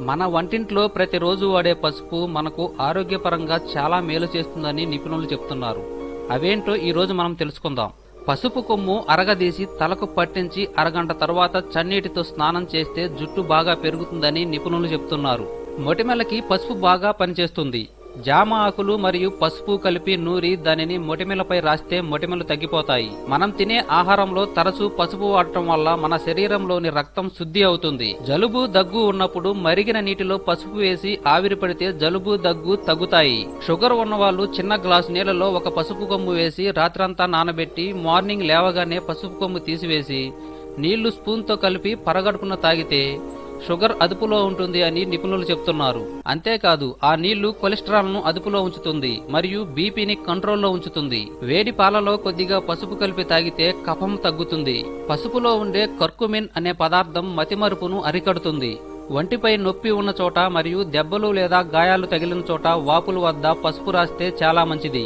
మన వంటింట్లో ప్రతిరోజు వాడే పసుపు మనకు ఆరోగ్యపరంగా చాలా మేలు చేస్తుందని నిపుణులు చెప్తున్నారు. అవేంటో ఈ రోజు మనం తెలుసుకుందాం. పసుపు కొమ్ము అరగదీసి తలకు పట్టించి అరగంట తర్వాత చన్నీటితో స్నానం చేస్తే జుట్టు బాగా పెరుగుతుందని నిపుణులు చెప్తున్నారు. మొటిమలకి పసుపు బాగా పనిచేస్తుంది. జామ ఆకులు మరియు పసుపు కలిపి నూరి దానిని మొటిమలపై రాస్తే మొటిమలు తగ్గిపోతాయి. మనం తినే ఆహారంలో తరచూ పసుపు వాడటం వల్ల మన శరీరంలోని రక్తం శుద్ధి అవుతుంది. జలుబు దగ్గు ఉన్నప్పుడు మరిగిన నీటిలో పసుపు వేసి ఆవిరి పడితే జలుబు దగ్గు తగ్గుతాయి. షుగర్ ఉన్నవాళ్ళు చిన్న గ్లాస్ నీళ్ళలో ఒక పసుపు కొమ్ము వేసి రాత్రంతా నానబెట్టి మార్నింగ్ లేవగానే పసుపు కొమ్ము తీసివేసి నీళ్ళు స్పూన్తో కలిపి పరగడుపున తాగితే షుగర్ అదుపులో ఉంటుంది అని నిపుణులు చెప్తున్నారు. అంతేకాదు ఆ నీళ్ళు కొలెస్ట్రాల్ను అదుపులో ఉంచుతుంది మరియు బీపీని కంట్రోల్లో ఉంచుతుంది. వేడి పాలలో కొద్దిగా పసుపు కలిపి తాగితే కఫం తగ్గుతుంది. పసుపులో ఉండే కర్కుమిన్ అనే పదార్థం మతిమరుపును అరికడుతుంది. వంటిపై నొప్పి ఉన్న చోట మరియు దెబ్బలు లేదా గాయాలు తగిలిన చోట వాపుల వద్ద పసుపు రాస్తే చాలా మంచిది.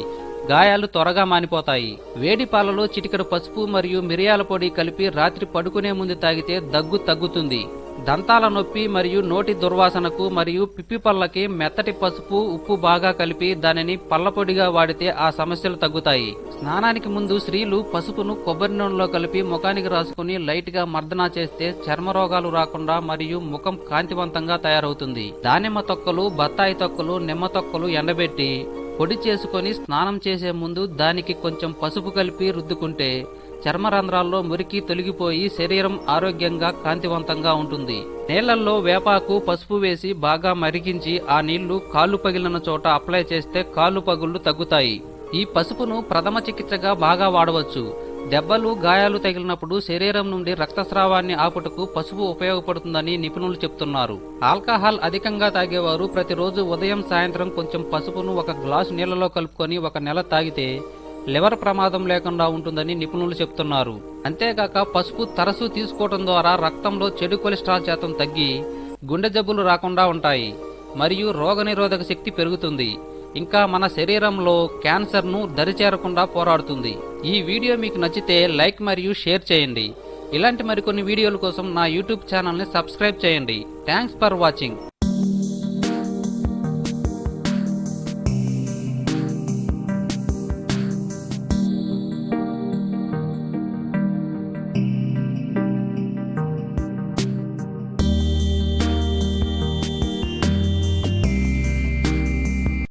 గాయాలు త్వరగా మానిపోతాయి. వేడి పాలలో చిటికెడు పసుపు మరియు మిరియాల పొడి కలిపి రాత్రి పడుకునే ముందు తాగితే దగ్గు తగ్గుతుంది. దంతాల నొప్పి మరియు నోటి దుర్వాసనకు మరియు పిప్పిపళ్ళకి మెత్తటి పసుపు ఉప్పు బాగా కలిపి దానిని పళ్ళపొడిగా వాడితే ఆ సమస్యలు తగ్గుతాయి. స్నానానికి ముందు స్త్రీలు పసుపును కొబ్బరి నూనెలో కలిపి ముఖానికి రాసుకుని లైట్గా మర్దన మర్దనా చేస్తే చర్మ రోగాలు రాకుండా మరియు ముఖం కాంతివంతంగా తయారవుతుంది. దానిమ్మ తొక్కలు బత్తాయి తొక్కలు నిమ్మ తొక్కలు ఎండబెట్టి పొడి చేసుకొని స్నానం చేసే ముందు దానికి కొంచెం పసుపు కలిపి రుద్దుకుంటే చర్మరంధ్రాల్లో మురికి తొలగిపోయి శరీరం ఆరోగ్యంగా కాంతివంతంగా ఉంటుంది. నీళ్ళలో వేపాకు పసుపు వేసి బాగా మరిగించి ఆ నీళ్ళు కాళ్ళు పగిలిన చోట అప్లై చేస్తే కాళ్ళు పగుళ్ళు తగ్గుతాయి. ఈ పసుపును ప్రథమ చికిత్సగా బాగా వాడవచ్చు. దెబ్బలు గాయాలు తగిలినప్పుడు శరీరం నుండి రక్తస్రావాన్ని ఆపుటకు పసుపు ఉపయోగపడుతుందని నిపుణులు చెప్తున్నారు. ఆల్కహాల్ అధికంగా తాగేవారు ప్రతిరోజు ఉదయం సాయంత్రం కొంచెం పసుపును ఒక గ్లాసు నీళ్ళలో కలుపుకొని ఒక నెల తాగితే లివర్ ప్రమాదం లేకుండా ఉంటుందని నిపుణులు చెప్తున్నారు. అంతేకాక పసుపు తరచూ తీసుకోవడం ద్వారా రక్తంలో చెడు కొలెస్ట్రాల్ శాతం తగ్గి గుండె జబ్బులు రాకుండా ఉంటాయి మరియు రోగనిరోధక శక్తి పెరుగుతుంది. ఇంకా మన శరీరంలో క్యాన్సర్ను దరిచేరకుండా పోరాడుతుంది. ఈ వీడియో మీకు నచ్చితే లైక్ మరియు షేర్ చేయండి. ఇలాంటి మరికొన్ని వీడియోల కోసం నా యూట్యూబ్ ఛానల్ని సబ్స్క్రైబ్ చేయండి. Thanks for watching.